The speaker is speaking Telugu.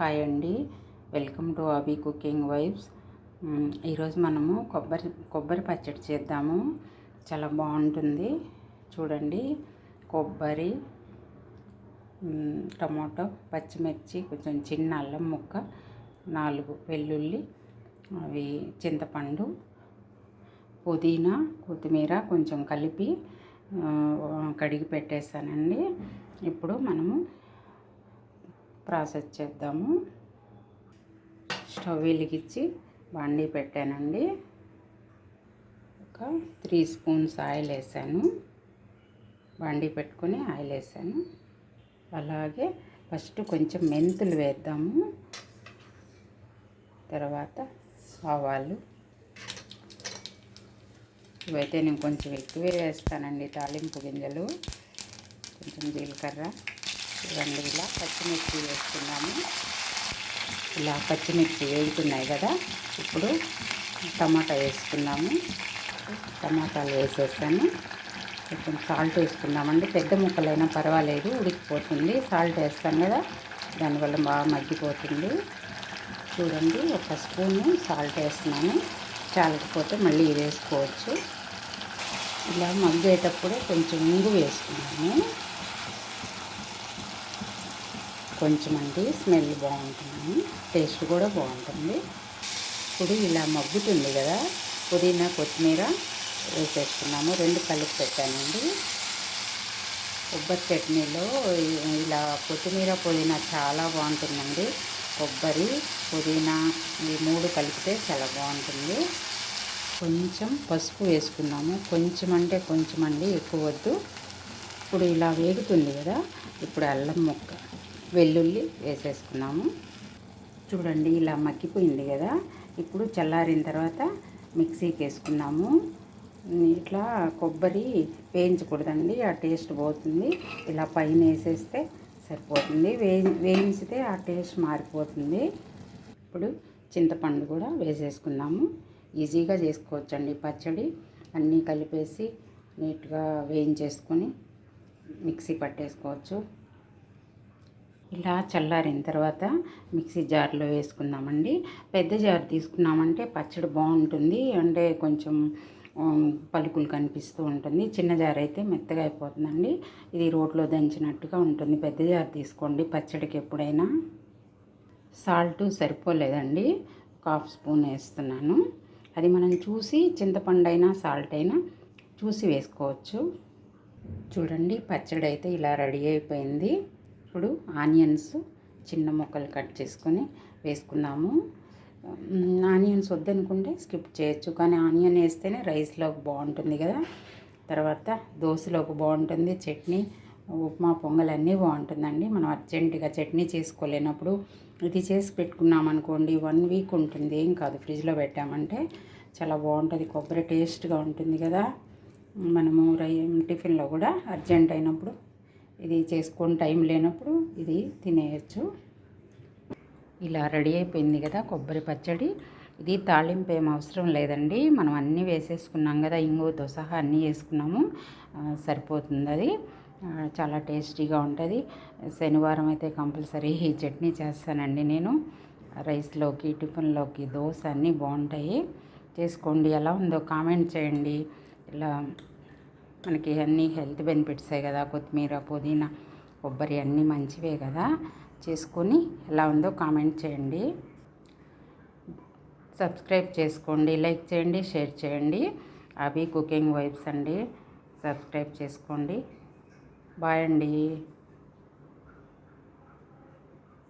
హాయ్ అండి. Welcome to Abhi cooking vibes. ఈరోజు మనము కొబ్బరి కొబ్బరి పచ్చడి చేద్దాము. చాలా బాగుంటుంది. చూడండి కొబ్బరి టమాటో పచ్చిమిర్చి కొంచెం చిన్న అల్లం ముక్క నాలుగు వెల్లుల్లి అవి చింతపండు పుదీనా కొత్తిమీర కొంచెం కలిపి కడిగి పెట్టేస్తానండి. ఇప్పుడు మనము ప్రాసెస్ చేద్దాము. స్టవ్ వెలిగించి బండి పెట్టానండి. ఒక త్రీ స్పూన్స్ ఆయిల్ వేసాను. బండి పెట్టుకొని ఆయిల్ వేసాను. అలాగే ఫస్ట్ కొంచెం మెంతులు వేద్దాము. తర్వాత ఆవాలు. ఇవైతే నేను కొంచెం ఎక్కువే వేస్తానండి తాలింపు గింజలు. కొంచెం జీలకర్ర. చూడండి ఇలా పచ్చిమిర్చి వేసుకున్నాము ఇలా పచ్చిమిర్చి వేగుతున్నాయి కదా ఇప్పుడు టమాటా వేసుకున్నాము. టమాటాలు వేసేసాను. కొంచెం సాల్ట్ వేసుకున్నామండి. పెద్ద ముక్కలైనా పర్వాలేదు ఉడికిపోతుంది. సాల్ట్ వేస్తాను కదా దానివల్ల బాగా మగ్గిపోతుంది. చూడండి ఒక స్పూను సాల్ట్ వేస్తున్నాను. చాలకపోతే మళ్ళీ ఇది వేసుకోవచ్చు. ఇలా మగ్గేటప్పుడు కొంచెం ఇంగు వేసుకున్నాను కొంచెం అండి స్మెల్ బాగుంటుంది టేస్ట్ కూడా బాగుంటుంది. ఇప్పుడు ఇలా మగ్గుతుంది కదా పుదీనా కొత్తిమీర వేసేసుకున్నాము రెండు కలిపి పెట్టానండి. కొబ్బరి చట్నీలో ఇలా కొత్తిమీర పుదీనా చాలా బాగుంటుందండి. కొబ్బరి పుదీనా ఈ మూడు కలిపితే చాలా బాగుంటుంది. కొంచెం పసుపు వేసుకున్నాము కొంచెం అంటే కొంచెం అండి ఎక్కువ వద్దు. ఇప్పుడు ఇలా వేగుతుంది కదా ఇప్పుడు అల్లం ముక్క. వెల్లుల్లి వేసేసుకున్నాము. చూడండి ఇలా మగ్గిపోయింది కదా. ఇప్పుడు చల్లారిన తర్వాత మిక్సీకి వేసుకున్నాము. ఇట్లా కొబ్బరి వేయించకూడదండి ఆ టేస్ట్ పోతుంది. ఇలా పైన వేసేస్తే సరిపోతుంది. వే వేయించితే ఆ టేస్ట్ మారిపోతుంది. ఇప్పుడు చింతపండు కూడా వేసేసుకున్నాము. ఈజీగా చేసుకోవచ్చండి. పచ్చడి అన్నీ కలిపేసి నీట్గా వేయించేసుకొని మిక్సీ పట్టేసుకోవచ్చు. ఇలా చల్లారిన తర్వాత మిక్సీ జార్లో వేసుకుందామండి. పెద్ద జార్ తీసుకున్నామంటే పచ్చడి బాగుంటుంది. అంటే కొంచెం పలుకులు కనిపిస్తూ ఉంటుంది. చిన్న జార్ అయితే మెత్తగా అయిపోతుందండి. ఇది రోట్లో దంచినట్టుగా ఉంటుంది. పెద్ద జార్ తీసుకోండి పచ్చడికి ఎప్పుడైనా. సాల్ట్ సరిపోలేదండి. ఒక హాఫ్ స్పూన్ వేస్తున్నాను. అది మనం చూసి చింతపండు అయినా సాల్ట్ అయినా చూసి వేసుకోవచ్చు. చూడండి పచ్చడి అయితే ఇలా రెడీ అయిపోయింది. ఇప్పుడు ఆనియన్స్ చిన్న ముక్కలు కట్ చేసుకొని వేసుకున్నాము. ఆనియన్స్ వద్దనుకుంటే స్కిప్ చేయొచ్చు. కానీ ఆనియన్ వేస్తేనే రైస్లోకి బాగుంటుంది కదా. తర్వాత దోశలోకి బాగుంటుంది చట్నీ ఉప్మా పొంగల్ అన్నీ బాగుంటుందండి. మనం అర్జెంటుగా చట్నీ చేసుకోలేనప్పుడు ఇది చేసి పెట్టుకున్నాం అనుకోండి వన్ వీక్ ఉంటుంది. ఏం కాదు ఫ్రిడ్జ్లో పెట్టామంటే చాలా బాగుంటుంది కొబ్బరి టేస్ట్గా ఉంటుంది కదా. మనము రై టిఫిన్లో కూడా అర్జెంట్ అయినప్పుడు ఇది చేసుకొని టైం లేనప్పుడు ఇది తినేయచ్చు. ఇలా రెడీ అయిపోయింది కదా కొబ్బరి పచ్చడి. ఇది తాళింపు ఏం అవసరం లేదండి. మనం అన్నీ వేసేసుకున్నాం కదా ఇంగువతో సహా అన్నీ వేసుకున్నాము. సరిపోతుంది అది. చాలా టేస్టీగా ఉంటుంది. శనివారం అయితే కంపల్సరీ ఈ చట్నీ చేస్తానండి నేను. రైస్లోకి టిఫిన్లోకి దోశ అన్నీ బాగుంటాయి. చేసుకోండి ఎలా ఉందో కామెంట్ చేయండి. ఇలా మనకి అన్నీ హెల్త్ బెనిఫిట్సే కదా కొత్తిమీర పుదీనా కొబ్బరి అన్నీ మంచివే కదా. చేసుకొని ఎలా ఉందో కామెంట్ చేయండి. సబ్స్క్రైబ్ చేసుకోండి లైక్ చేయండి షేర్ చేయండి. అవి కుకింగ్ వైబ్స్ అండి. సబ్స్క్రైబ్ చేసుకోండి. బాయ్ అండి.